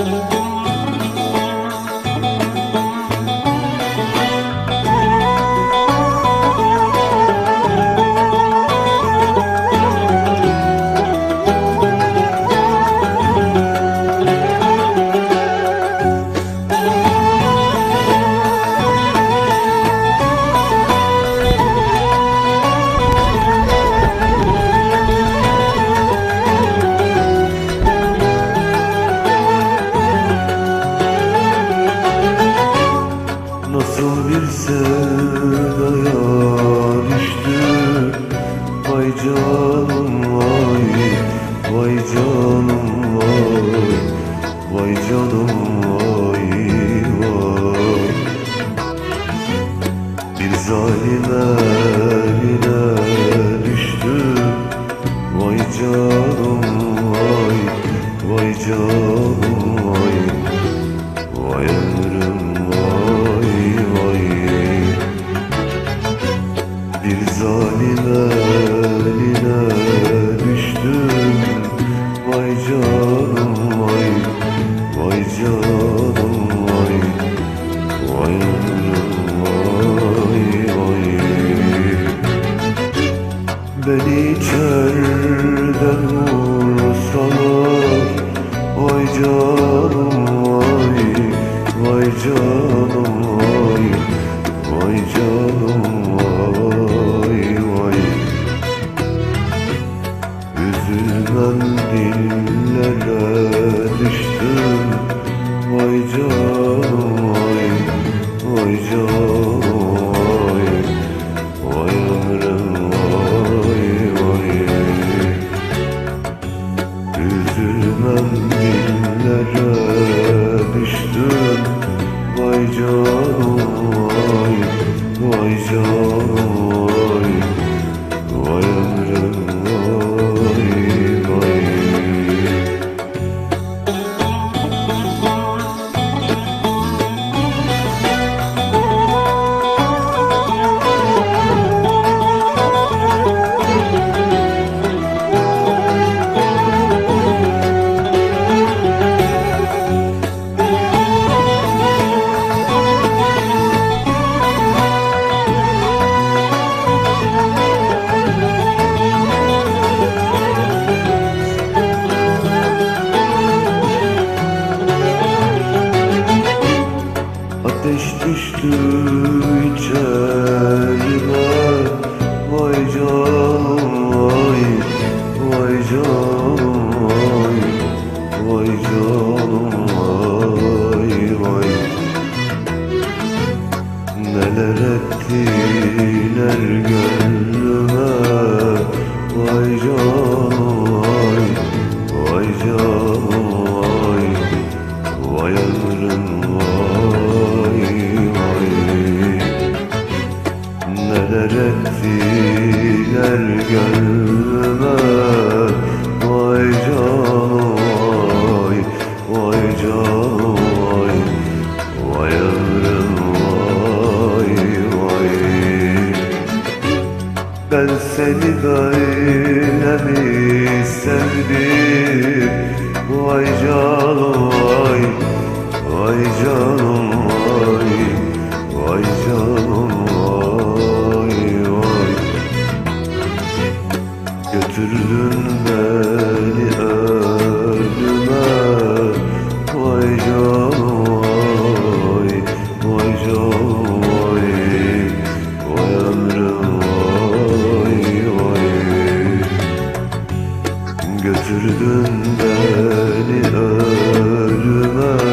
Müzik Nasıl bir sevdaya düştüm Vay canım vay Vay canım vay. Vay canım vay vay. Bir zalime Vay düştü içerime Vay canım vay Vay canım vay Vay canım vay vay Neler ettiler gönlüme Vay canım vay Vay canım vay Vay ömrüm ben seni böyle mi sevdim Vay canım vay. Vay canım vay. Vay canım vay vay. Götürdün beni ölüme Vay canım Götürdün beni ölüme